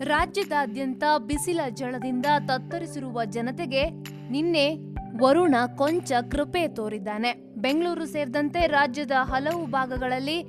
ರಾಜ್ಯದಾದ್ಯಂತ ಬಿಸಿಲ ಜಳದಿಂದ ತತ್ತರಿಸಿರುವ ಜನತೆಗೆ ನಿನ್ನೆ ವರುಣ ಕೊಂಚ ಕೃಪೆ ತೋರಿದ್ದಾನೆ. ಬೆಂಗಳೂರು ಸೇರಿದಂತೆ ರಾಜ್ಯದ ಹಲವು ಭಾಗಗಳಲ್ಲಿ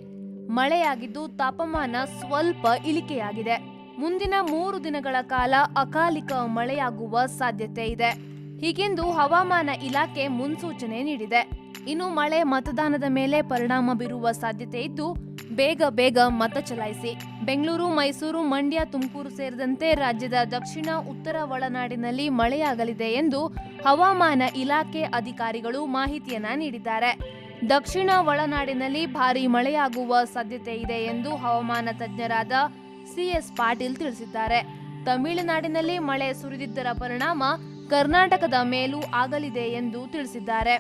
ಮಳೆಯಾಗಿದ್ದು ತಾಪಮಾನ ಸ್ವಲ್ಪ ಇಳಿಕೆಯಾಗಿದೆ. ಮುಂದಿನ ಮೂರು ದಿನಗಳ ಕಾಲ ಅಕಾಲಿಕ ಮಳೆಯಾಗುವ ಸಾಧ್ಯತೆ ಇದೆ. ಹೀಗೆಂದು ಹವಾಮಾನ ಇಲಾಖೆ ಮುನ್ಸೂಚನೆ ನೀಡಿದೆ. ಇನ್ನು ಮಳೆ ಮತದಾನದ ಮೇಲೆ ಪರಿಣಾಮ ಬೀರುವ ಸಾಧ್ಯತೆ ಇದ್ದು, ಬೇಗ ಬೇಗ ಮತ ಚಲಾಯಿಸಿ. ಬೆಂಗಳೂರು, ಮೈಸೂರು, ಮಂಡ್ಯ, ತುಮಕೂರು ಸೇರಿದಂತೆ ರಾಜ್ಯದ ದಕ್ಷಿಣ, ಉತ್ತರ ಒಳನಾಡಿನಲ್ಲಿ ಮಳೆಯಾಗಲಿದೆ ಎಂದು ಹವಾಮಾನ ಇಲಾಖೆ ಅಧಿಕಾರಿಗಳು ಮಾಹಿತಿಯನ್ನ ನೀಡಿದ್ದಾರೆ. ದಕ್ಷಿಣ ಒಳನಾಡಿನಲ್ಲಿ ಭಾರೀ ಮಳೆಯಾಗುವ ಸಾಧ್ಯತೆ ಇದೆ ಎಂದು ಹವಾಮಾನ ತಜ್ಞರಾದ ಸಿಎಸ್ ಪಾಟೀಲ್ ತಿಳಿಸಿದ್ದಾರೆ. ತಮಿಳುನಾಡಿನಲ್ಲಿ ಮಳೆ ಸುರಿದಿದ್ದರ ಪರಿಣಾಮ ಕರ್ನಾಟಕದ ಮೇಲೂ ಆಗಲಿದೆ ಎಂದು ತಿಳಿಸಿದ್ದಾರೆ.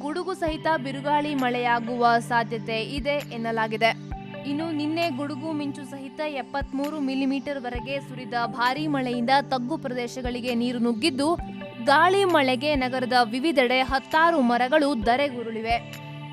ಗುಡುಗು ಸಹಿತ ಬಿರುಗಾಳಿ ಮಳೆಯಾಗುವ ಸಾಧ್ಯತೆ ಇದೆ ಎನ್ನಲಾಗಿದೆ. ಇನ್ನು ನಿನ್ನೆ ಗುಡುಗು ಮಿಂಚು ಸಹಿತ ಎಪ್ಪತ್ಮೂರು ಮಿಲಿಮೀಟರ್ ವರೆಗೆ ಸುರಿದ ಭಾರೀ ಮಳೆಯಿಂದ ತಗ್ಗು ಪ್ರದೇಶಗಳಿಗೆ ನೀರು ನುಗ್ಗಿದ್ದು, ಗಾಳಿ ಮಳೆಗೆ ನಗರದ ವಿವಿಧೆಡೆ ಹತ್ತಾರು ಮರಗಳು ಧರೆಗುರುಳಿವೆ.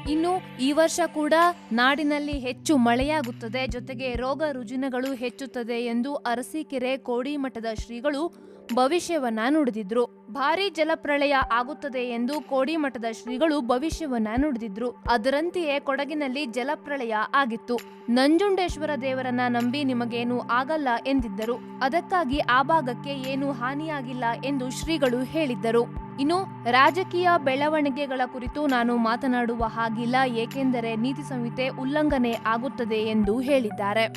ಇನ್ನು ಈ ವರ್ಷ ಕೂಡ ನಾಡಿನಲ್ಲಿ ಹೆಚ್ಚು ಮಳೆಯಾಗುತ್ತದೆ. ಜೊತೆಗೆ ರೋಗ ರುಜಿನಗಳು ಹೆಚ್ಚುತ್ತದೆ ಎಂದು ಅರಸೀಕೆರೆ ಕೋಡಿಮಠದ ಶ್ರೀಗಳು ಭವಿಷ್ಯವನ್ನ ನುಡಿದಿದ್ರು. ಭಾರಿ ಜಲಪ್ರಳಯ ಆಗುತ್ತದೆ ಎಂದು ಕೋಡಿಮಠದ ಶ್ರೀಗಳು ಭವಿಷ್ಯವನ್ನ ನುಡಿದಿದ್ರು. ಅದರಂತೆಯೇ ಕೊಡಗಿನಲ್ಲಿ ಜಲಪ್ರಳಯ ಆಗಿತ್ತು. ನಂಜುಂಡೇಶ್ವರ ದೇವರನ್ನ ನಂಬಿ ನಿಮಗೇನು ಆಗಲ್ಲ ಎಂದಿದ್ದರು. ಅದಕ್ಕಾಗಿ ಆ ಭಾಗಕ್ಕೆ ಏನು ಹಾನಿಯಾಗಿಲ್ಲ ಎಂದು ಶ್ರೀಗಳು ಹೇಳಿದ್ದರು. ಇನ್ನು ರಾಜಕೀಯ ಬೆಳವಣಿಗೆಗಳ ಕುರಿತು ನಾನು ಮಾತನಾಡುವ ಹಾಗಿಲ್ಲ ಏಕೆಂದರೆ ನೀತಿ ಸಂಹಿತೆ ಉಲ್ಲಂಘನೆ ಆಗುತ್ತದೆ ಎಂದು ಹೇಳಿದ್ದಾರೆ.